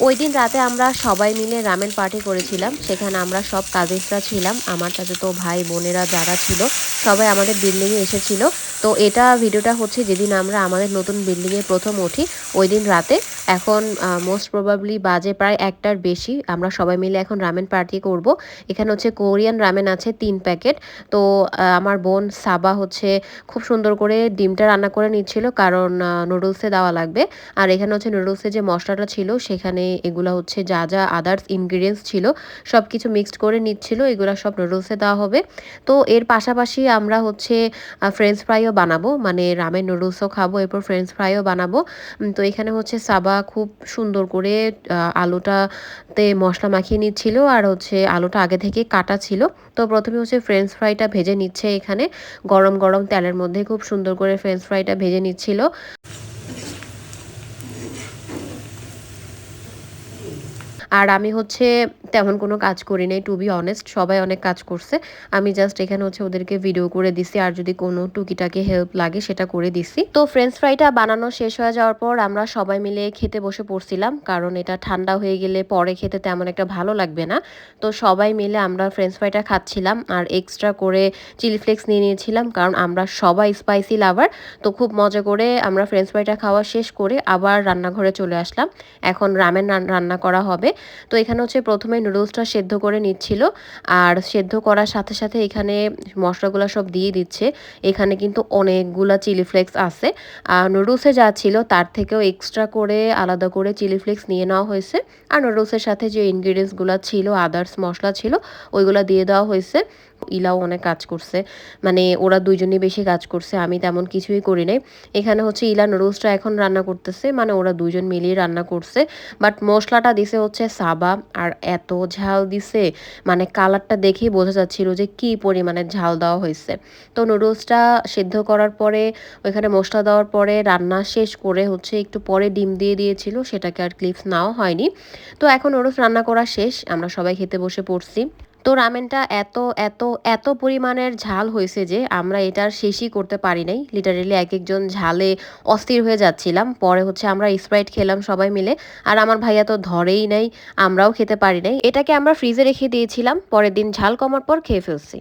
ওই দিন রাতে আমরা সবাই মিলে রামেন পার্টি করেছিলাম। সেখানে আমরা সব কাজিনসরা ছিলাম। আমার সাথে তো ভাই, বোনেরা যারা ছিল, সবাই আমাদের বিল্ডিংয়ে এসেছিল। তো এটা ভিডিওটা হচ্ছে যেদিন আমরা আমাদের নতুন বিল্ডিংয়ে প্রথম উঠি, ওই দিন রাতে। এখন মোস্ট প্রবাবলি বাজে প্রায় একটার বেশি। আমরা সবাই মিলে এখন রামেন পার্টি করব। এখানে হচ্ছে কোরিয়ান রামেন আছে তিন প্যাকেট। তো আমার বোন সাবা হচ্ছে খুব সুন্দর করে ডিমটা রান্না করে নিচ্ছিল কারণ নুডলসে দেওয়া লাগবে। আর এখানে হচ্ছে নুডলসে যে মশলাটা ছিল, সেখানে এগুলো হচ্ছে যা যা আদার্স ইনগ্রিডিয়েন্টস ছিল সব কিছু মিক্সড করে নিচ্ছিল। এগুলো সব নুডলসে দেওয়া হবে। তো, এর পাশাপাশি আমরা হচ্ছে ফ্রেঞ্চ ফ্রাইও বানাবো। মানে রামেন নুডলসও খাব, এরপর ফ্রেঞ্চ ফ্রাইও বানাবো। তো এখানে হচ্ছে সাবা খুব সুন্দর করে আলুটাতে মশলা মাখিয়ে নিচ্ছিল আর হচ্ছে আলুটা আগে থেকে কাটা ছিল। তো প্রথমে হচ্ছে ফ্রেঞ্চ ফ্রাইটা ভেজে নিচ্ছে এখানে। গরম গরম তেলের মধ্যে খুব সুন্দর করে ফ্রেঞ্চ ফ্রাইটা ভেজে নিচ্ছিল। আর আমি হচ্ছে তেমন কোনো কাজ করি নাই টু বি অনেস্ট সবাই অনেক কাজ করছে। আমি জাস্ট এখানে হচ্ছে ওদেরকে ভিডিও করে দিছি, আর যদি কোনো টুকিটাকি হেল্প লাগে সেটা করে দিছি। তো ফ্রেঞ্চ ফ্রাইটা বানানো শেষ হয়ে যাওয়ার পর আমরা সবাই মিলে খেতে বসে পড়ছিলাম, কারণ এটা ঠান্ডা হয়ে গেলে পরে খেতে তেমন একটা ভালো লাগবে না। তো সবাই মিলে আমরা ফ্রেঞ্চ ফ্রাইটা খাচ্ছিলাম, আর এক্সট্রা করে চিলি ফ্লেক্স নিয়ে নিয়েছিলাম, কারণ আমরা সবাই স্পাইসি লাভার তো খুব মজা করে আমরা ফ্রেঞ্চ ফ্রাইটা খাওয়া শেষ করে আবার রান্নাঘরে চলে আসলাম। এখন রামেন রান- রান্না করা হবে। তো এখানে হচ্ছে প্রথমে নুডলসটা সেদ্ধ করে নিচ্ছিল। আর সেদ্ধ করার সাথে সাথে এখানে মশলাগুলো সব দিয়ে দিচ্ছে। এখানে কিন্তু অনেকগুলা চিলি ফ্লেক্স আছে। আর নুডলসে যা ছিল তার থেকেও এক্সট্রা করে আলাদা করে চিলি ফ্লেক্স নিয়ে নেওয়া হয়েছে। আর নুডলসের সাথে যে ইনগ্রিডিয়েন্টসগুলো ছিল আদার্স মশলা ছিল, ওইগুলো দিয়ে দেওয়া হয়েছে। ইলাও অনেক কাজ করছে। মানে ওরা দুইজনই বেশি কাজ করছে, আমি তেমন কিছুই করি নাই। এখানে হচ্ছে ইলা নুডলসটা এখন রান্না করতেছে মানে ওরা দুইজন মিলিয়ে রান্না করছে। বাট মশলাটা দিছে হচ্ছে সাবা, আর এত ঝাল দিছে মানে কালারটা দেখেই বোঝা যাচ্ছিল যে কি পরিমাণে ঝাল দেওয়া হয়েছে। তো নুডলসটা সেদ্ধ করার পরে, ওইখানে মশলা দেওয়ার পরে রান্না শেষ করে হচ্ছে একটু পরে ডিম দিয়ে দিয়েছিল, সেটাকে আর ক্লিপস নাও হয়নি। তো এখন নুডলস রান্না করা শেষ, আমরা সবাই খেতে বসে পড়ছি। তো রামেনটা এত এত এত পরিমাণের ঝাল হয়েছে যে আমরা এটার শেষই করতে পারি নাই। লিটারেলি এক একজন ঝালে অস্থির হয়ে যাচ্ছিলাম। পরে হচ্ছে আমরা স্প্রাইট খেলাম সবাই মিলে। আর আমার ভাইয়া তো ধরেই নাই, আমরাও খেতে পারি নাই। এটাকে আমরা ফ্রিজে রেখে দিয়েছিলাম, পরের দিন ঝাল কমার পর খেয়ে ফেলছি।